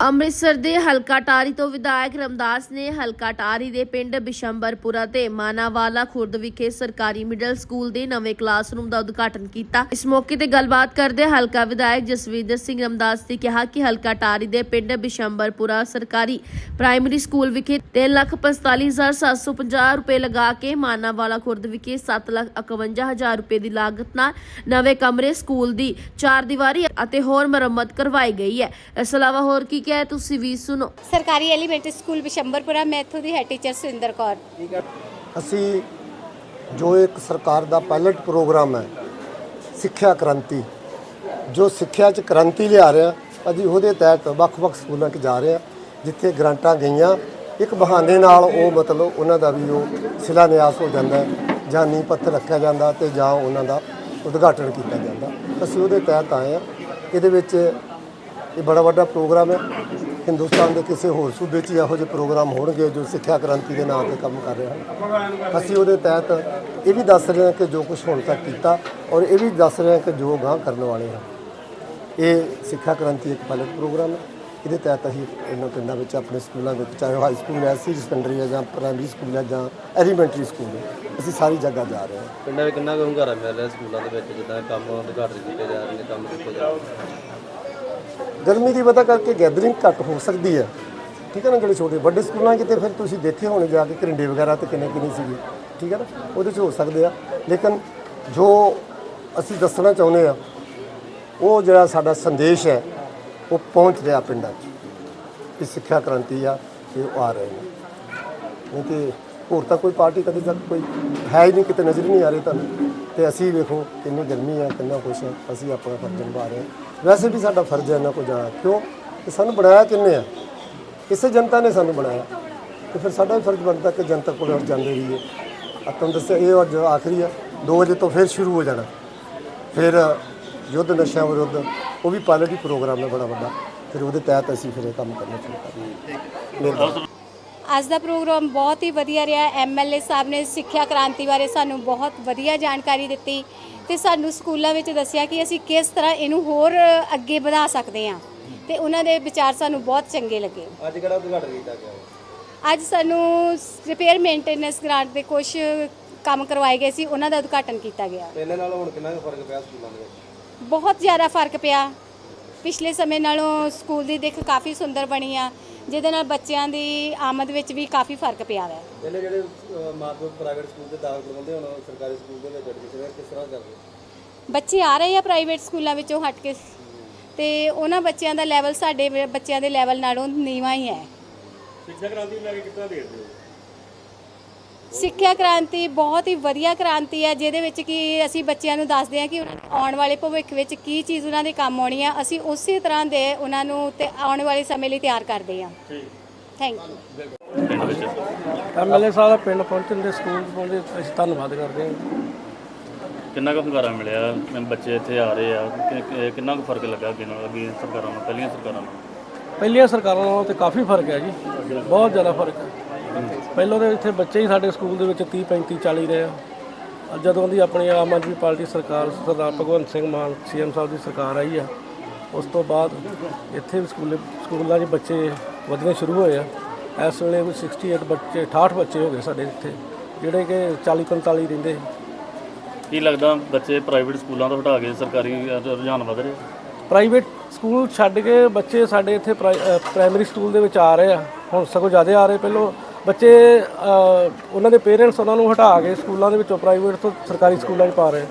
ਅੰਮ੍ਰਿਤਸਰ ਦੇ ਹਲਕਾ ਟਾਰੀ ਤੋਂ ਵਿਧਾਇਕ ਰਮਦਾਸ ਨੇ ਹਲਕਾ ਟਾਰੀ ਦੇ ਪਿੰਡ ਬਿਸ਼ੰਬਰਪੁਰਾ ਤੇ ਮਾਨਾਵਾਲਾ ਖੁਰਦ ਵਿਖੇ ਸਰਕਾਰੀ ਮਿਡਲ ਸਕੂਲ ਦੇ ਨਵੇਂ ਕਲਾਸਰੂਮ ਦਾ ਉਦਘਾਟਨ ਕੀਤਾ। ਇਸ ਮੌਕੇ ਤੇ ਗੱਲਬਾਤ ਕਰਦੇ ਹਲਕਾ ਵਿਧਾਇਕ ਜਸਵਿੰਦਰ ਸਿੰਘ ਰਮਦਾਸ ਨੇ ਕਿਹਾ ਕਿ ਹਲਕਾ ਟਾਰੀ ਦੇ ਪਿੰਡ ਬਿਸ਼ੰਬਰਪੁਰਾ ਸਰਕਾਰੀ ਪ੍ਰਾਇਮਰੀ ਸਕੂਲ ਵਿਖੇ 3,45,750 ਰੁਪਏ ਲਗਾ ਕੇ ਮਾਨਾਵਾਲਾ ਖੁਰਦ ਵਿਖੇ 7,51,000 ਰੁਪਏ ਦੀ ਲਾਗਤ ਨਾਲ ਨਵੇਂ ਕਮਰੇ ਸਕੂਲ ਦੀ ਚਾਰ ਦੀਵਾਰੀ ਅਤੇ ਹੋਰ ਮੁਰੰਮਤ ਕਰਵਾਈ ਗਈ ਹੈ। ਇਸ ਇਲਾਵਾ ਹੋਰ ਕੀ ਹੈ ਤੁਸੀਂ ਵੀ ਸੁਣੋ। ਸਰਕਾਰੀ ਐਲੀਮੈਂਟਰੀ ਸਕੂਲ ਬਿਸ਼ੰਬਰਪੁਰਾ ਮੈਂ ਇੱਥੋਂ ਦੀ ਹੈਡ ਟੀਚਰ ਸੁਰਿੰਦਰ ਕੌਰ। ਅਸੀਂ ਜੋ ਇੱਕ ਸਰਕਾਰ ਦਾ ਪਾਇਲਟ ਪ੍ਰੋਗਰਾਮ ਹੈ ਸਿੱਖਿਆ ਕ੍ਰਾਂਤੀ ਜੋ ਸਿੱਖਿਆ 'ਚ ਕ੍ਰਾਂਤੀ ਲਿਆ ਰਿਹਾ ਅਸੀਂ ਉਹਦੇ ਤਹਿਤ ਵੱਖ-ਵੱਖ ਸਕੂਲਾਂ 'ਚ ਜਾ ਰਹੇ ਹਾਂ ਜਿੱਥੇ ਗ੍ਰਾਂਟਾਂ ਗਈਆਂ। ਇੱਕ ਬਹਾਨੇ ਨਾਲ ਉਹ ਮਤਲਬ ਉਹਨਾਂ ਦਾ ਵੀ ਉਹ ਸ਼ਿਲਾਨਿਆਸ ਹੋ ਜਾਂਦਾ ਹੈ, ਜਾਂ ਨੀਂਹ ਪੱਥਰ ਰੱਖਿਆ ਜਾਂਦਾ ਤੇ ਜਾਂ ਉਹਨਾਂ ਦਾ ਉਦਘਾਟਨ ਕੀਤਾ ਜਾਂਦਾ। ਅਸੀਂ ਉਹਦੇ ਤਹਿਤ ਆਏ ਹਾਂ। ਇਹਦੇ ਵਿੱਚ ਇਹ ਬੜਾ ਵੱਡਾ ਪ੍ਰੋਗਰਾਮ ਹੈ। ਹਿੰਦੁਸਤਾਨ ਦੇ ਕਿਸੇ ਹੋਰ ਸੂਬੇ 'ਚ ਇਹੋ ਜਿਹੇ ਪ੍ਰੋਗਰਾਮ ਹੋਣਗੇ ਜੋ ਸਿੱਖਿਆ ਕ੍ਰਾਂਤੀ ਦੇ ਨਾਂ ਤੇ ਕੰਮ ਕਰ ਰਹੇ ਹਨ ਅਸੀਂ ਉਹਦੇ ਤਹਿਤ ਇਹ ਵੀ ਦੱਸ ਰਹੇ ਹਾਂ ਕਿ ਜੋ ਕੁਝ ਹੁਣ ਤੱਕ ਕੀਤਾ ਔਰ ਇਹ ਵੀ ਦੱਸ ਰਹੇ ਹਾਂ ਕਿ ਜੋ ਗਾਂ ਕਰਨ ਵਾਲੇ ਹਾਂ ਇਹ ਸਿੱਖਿਆ ਕ੍ਰਾਂਤੀ ਇੱਕ ਪਾਇਲਟ ਪ੍ਰੋਗਰਾਮ ਹੈ। ਇਹਦੇ ਤਹਿਤ ਅਸੀਂ ਇਹਨਾਂ ਪਿੰਡਾਂ ਵਿੱਚ ਆਪਣੇ ਸਕੂਲਾਂ ਵਿੱਚ, ਚਾਹੇ ਉਹ ਹਾਈ ਸਕੂਲ ਹੈ ਸੀ ਸੈਕੰਡਰੀ ਹੈ ਜਾਂ ਪ੍ਰਾਇਮਰੀ ਸਕੂਲ ਹੈ ਜਾਂ ਐਲੀਮੈਂਟਰੀ ਸਕੂਲ ਹੈ, ਅਸੀਂ ਸਾਰੀ ਜਗ੍ਹਾ ਜਾ ਰਹੇ ਹਾਂ। ਪਿੰਡਾਂ ਵਿੱਚ ਕਿੰਨਾ ਕੁ ਹੁੰਗਾਰਾ ਮਿਲ ਰਿਹਾ ਸਕੂਲਾਂ ਦੇ ਵਿੱਚ, ਜਿੱਦਾਂ ਕੰਮ ਉਦਘਾਟਨ ਕੀਤੇ ਜਾ ਰਹੇ ਨੇ, ਕੰਮ ਕੀਤੇ ਜਾ ਰਹੇ ਗਰਮੀ ਦੀ ਵਜ੍ਹਾ ਕਰਕੇ ਗੈਦਰਿੰਗ ਘੱਟ ਹੋ ਸਕਦੀ ਹੈ। ਠੀਕ ਹੈ ਨਾ, ਜਿਹੜੇ ਛੋਟੇ ਵੱਡੇ ਸਕੂਲਾਂ ਕਿਤੇ ਫਿਰ ਤੁਸੀਂ ਦੇਖੇ ਹੋਣੇ ਜਾ ਕੇ ਕਰਿੰਡੇ ਵਗੈਰਾ ਤੇ ਕਿੰਨੇ ਕਿੰਨੇ ਸੀਗੇ। ਠੀਕ ਹੈ ਨਾ, ਉਹਦੇ 'ਚ ਹੋ ਸਕਦੇ ਆ। ਲੇਕਿਨ ਜੋ ਅਸੀਂ ਦੱਸਣਾ ਚਾਹੁੰਦੇ ਆ, ਉਹ ਜਿਹੜਾ ਸਾਡਾ ਸੰਦੇਸ਼ ਹੈ, ਉਹ ਪਹੁੰਚ ਰਿਹਾ ਪਿੰਡਾਂ 'ਚ। ਕਿ ਸਿੱਖਿਆ ਕ੍ਰਾਂਤੀ ਆ ਤੇ ਉਹ ਆ ਰਹੇ ਨੇ। ਨਹੀਂ ਤੇ ਹੋਰ ਤਾਂ ਕੋਈ ਪਾਰਟੀ ਕਦੇ ਤੱਕ ਕੋਈ ਹੈ ਹੀ ਨਹੀਂ, ਕਿਤੇ ਨਜ਼ਰ ਹੀ ਨਹੀਂ ਆ ਰਹੀ ਤੁਹਾਨੂੰ। ਤੇ ਅਸੀਂ ਵੇਖੋ ਕਿੰਨੀ ਗਰਮੀ ਆ, ਕਿੰਨਾ ਕੁਛ ਹੈ ਅਸੀਂ ਆਪਣਾ ਫਰਜ਼ ਨਿਭਾ ਰਹੇ ਹਾਂ। ਵੈਸੇ ਵੀ ਸਾਡਾ ਫਰਜ਼ ਹੈ ਇਹਨਾਂ ਕੋ ਜਾਣਾ। ਕਿਉਂ? ਕਿ ਸਾਨੂੰ ਬਣਾਇਆ ਕਿੰਨੇ ਆ? ਕਿਸੇ ਜਨਤਾ ਨੇ ਸਾਨੂੰ ਬਣਾਇਆ। ਤੇ ਫਿਰ ਸਾਡਾ ਵੀ ਫਰਜ਼ ਬਣਦਾ ਕਿ ਜਨਤਾ ਕੋਲ ਅਸੀਂ ਜਾਂਦੇ ਰਹੀਏ। ਆ ਤੁਹਾਨੂੰ ਦੱਸਿਆ, ਇਹ ਅੱਜ ਆਖਰੀ ਆ। 2 ਵਜੇ ਤੋਂ ਫਿਰ ਸ਼ੁਰੂ ਹੋ ਜਾਣਾ। ਫਿਰ ਯੁੱਧ ਨਸ਼ਿਆਂ ਵਿਰੁੱਧ, ਉਹ ਵੀ ਪਾਇਲਟ ਹੀ ਪ੍ਰੋਗਰਾਮ ਹੈ ਬੜਾ ਵੱਡਾ। ਫਿਰ ਉਹਦੇ ਤਹਿਤ ਅਸੀਂ ਫਿਰ ਇਹ ਕੰਮ ਕਰਨਾ ਸ਼ੁਰੂ ਕਰਾਂਗੇ ਮਿਹਰਬਾਨੀ ਅੱਜ ਦਾ ਪ੍ਰੋਗਰਾਮ ਬਹੁਤ ਹੀ ਵਧੀਆ ਰਿਹਾ। ਐਮਐਲਏ ਸਾਹਿਬ ਨੇ ਸਿੱਖਿਆ ਕ੍ਰਾਂਤੀ ਬਾਰੇ ਸਾਨੂੰ ਬਹੁਤ ਵਧੀਆ ਜਾਣਕਾਰੀ ਦਿੱਤੀ ਤੇ ਸਾਨੂੰ ਸਕੂਲਾਂ ਵਿੱਚ ਦੱਸਿਆ ਕਿ ਅਸੀਂ ਕਿਸ ਤਰ੍ਹਾਂ ਇਹਨੂੰ ਹੋਰ ਅੱਗੇ ਵਧਾ ਸਕਦੇ ਹਾਂ ਤੇ ਉਹਨਾਂ ਦੇ ਵਿਚਾਰ ਸਾਨੂੰ ਬਹੁਤ ਚੰਗੇ ਲੱਗੇ। ਅੱਜ ਕਿਹੜਾ ਉਦਘਾਟਨ ਕੀਤਾ ਗਿਆ? ਅੱਜ ਸਾਨੂੰ ਰਿਪੇਅਰ ਮੇਨਟੇਨੈਂਸ ਗ੍ਰਾਂਟ ਦੇ ਕੁਝ ਕੰਮ ਕਰਵਾਏ ਗਏ ਸੀ ਉਹਨਾਂ ਦਾ ਉਦਘਾਟਨ ਕੀਤਾ ਗਿਆ। ਪਹਿਲੇ ਨਾਲ ਹੁਣ ਕਿੰਨਾ ਫ਼ਰਕ ਪਿਆ ਸਕੂਲਾਂ ਦੇ ਵਿੱਚ? ਬਹੁਤ ਜ਼ਿਆਦਾ ਫ਼ਰਕ ਪਿਆ। ਪਿਛਲੇ ਸਮੇਂ ਨਾਲੋਂ ਸਕੂਲ ਦੀ ਦਿੱਖ ਕਾਫੀ ਸੁੰਦਰ ਬਣੀ ਆ ਜਿਹਦੇ ਨਾਲ ਬੱਚਿਆਂ ਦੀ ਆਮਦ ਵਿੱਚ ਵੀ ਕਾਫੀ ਫ਼ਰਕ ਪਿਆ ਹੈ ਪਹਿਲੇ ਜਿਹੜੇ ਮਾਪੇ ਪ੍ਰਾਈਵੇਟ ਸਕੂਲ ਦੇ ਦਾਖਲ ਕਰਵਾਉਂਦੇ ਹੁਣ ਸਰਕਾਰੀ ਸਕੂਲ ਦੇ ਵਿੱਚ ਐਡਮਿਸ਼ਨ ਕਿਸ ਤਰ੍ਹਾਂ ਕਰਦੇ? ਬੱਚੇ ਆ ਰਹੇ ਆ ਪ੍ਰਾਈਵੇਟ ਸਕੂਲਾਂ ਵਿੱਚੋਂ ਹਟ ਕੇ। ਤੇ ਉਹਨਾਂ ਬੱਚਿਆਂ ਦਾ ਲੈਵਲ ਸਾਡੇ ਬੱਚਿਆਂ ਦੇ ਲੈਵਲ ਨਾਲੋਂ ਨੀਵਾਂ ਹੀ ਹੈ। ਸਿੱਖਿਆ ਕ੍ਰਾਂਤੀ ਨੂੰ ਲੈ ਕੇ ਕਿੱਦਾਂ ਦੇਖਦੇ ਹੋ? ਸਿੱਖਿਆ ਕ੍ਰਾਂਤੀ ਬਹੁਤ ਹੀ ਵਧੀਆ ਕ੍ਰਾਂਤੀ ਹੈ ਜਿਹਦੇ ਵਿੱਚ ਕਿ ਅਸੀਂ ਬੱਚਿਆਂ ਨੂੰ ਦੱਸਦੇ ਹਾਂ ਕਿ ਉਹਨਾਂ ਦੇ ਆਉਣ ਵਾਲੇ ਭਵਿੱਖ ਵਿੱਚ ਕੀ ਚੀਜ਼ ਉਹਨਾਂ ਦੇ ਕੰਮ ਆਉਣੀ ਆ ਅਸੀਂ ਉਸੇ ਤਰ੍ਹਾਂ ਦੇ ਉਹਨਾਂ ਨੂੰ ਤੇ ਆਉਣ ਵਾਲੇ ਸਮੇਂ ਲਈ ਤਿਆਰ ਕਰਦੇ ਹਾਂ। ਥੈਂਕ ਯੂ ਐਮਐਲਏ ਸਾਹਿਬ ਪਿੰਡ ਪਹੁੰਚਣ ਦੇ ਸਕੂਲ 'ਚ ਪਹੁੰਚੇ ਅਸੀਂ ਧੰਨਵਾਦ ਕਰਦੇ ਹਾਂ। ਕਿੰਨਾ ਕੁ ਹੁੰਗਾਰਾ ਮਿਲਿਆ? ਮੈਂ ਬੱਚੇ ਇੱਥੇ ਆ ਰਹੇ ਆ ਕਿ- ਕਿ- ਕਿੰਨਾ ਕੁ ਫ਼ਰਕ ਲੱਗਾ ਅੱਗੇ ਨਾਲ ਅੱਗੇ ਸਰਕਾਰਾਂ ਨਾਲ ਪਹਿਲੀਆਂ ਸਰਕਾਰਾਂ ਨਾਲ? ਪਹਿਲੀਆਂ ਸਰਕਾਰਾਂ ਨਾਲੋਂ ਤੇ ਕਾਫੀ ਫ਼ਰਕ ਹੈ ਜੀ ਬਹੁਤ ਜ਼ਿਆਦਾ ਫ਼ਰਕ ਹੈ। ਪਹਿਲਾਂ ਦੇ ਇੱਥੇ ਬੱਚੇ ਹੀ ਸਾਡੇ ਸਕੂਲ ਦੇ ਵਿੱਚ 30 35 40 ਰਹੇ ਆ। ਜਦੋਂ ਦੀ ਆਪਣੀ ਆਮ ਆਦਮੀ ਪਾਰਟੀ ਸਰਕਾਰ ਸਰਦਾਰ ਭਗਵੰਤ ਸਿੰਘ ਮਾਨ ਸੀਐਮ ਸਾਹਿਬ ਦੀ ਸਰਕਾਰ ਆਈ ਆ ਉਸ ਤੋਂ ਬਾਅਦ ਇੱਥੇ ਵੀ ਸਕੂਲੇ ਸਕੂਲਾਂ 'ਚ ਬੱਚੇ ਵਧਣੇ ਸ਼ੁਰੂ ਹੋਏ ਆ। ਇਸ ਵੇਲੇ ਵੀ 68 ਬੱਚੇ 68 ਬੱਚੇ ਹੋ ਗਏ ਸਾਡੇ ਇੱਥੇ ਜਿਹੜੇ ਕਿ 40 45 ਰਹਿੰਦੇ ਕੀ ਲੱਗਦਾ ਬੱਚੇ ਪ੍ਰਾਈਵੇਟ ਸਕੂਲਾਂ ਤੋਂ ਹਟਾ ਕੇ ਸਰਕਾਰੀ ਰੁਝਾਨ ਵਧ ਰਹੇ? ਪ੍ਰਾਈਵੇਟ ਸਕੂਲ ਛੱਡ ਕੇ ਬੱਚੇ ਸਾਡੇ ਇੱਥੇ ਪ੍ਰਾਇਮਰੀ ਸਕੂਲ ਦੇ ਵਿੱਚ ਆ ਰਹੇ ਆ। ਹੁਣ ਸਗੋਂ ਜ਼ਿਆਦਾ ਆ ਰਹੇ ਪਹਿਲਾਂ ਬੱਚੇ ਉਹਨਾਂ ਦੇ ਪੇਰੈਂਟਸ ਉਹਨਾਂ ਨੂੰ ਹਟਾ ਕੇ ਸਕੂਲਾਂ ਦੇ ਵਿੱਚੋਂ ਪ੍ਰਾਈਵੇਟ ਤੋਂ ਸਰਕਾਰੀ ਸਕੂਲਾਂ 'ਚ ਪਾ ਰਹੇ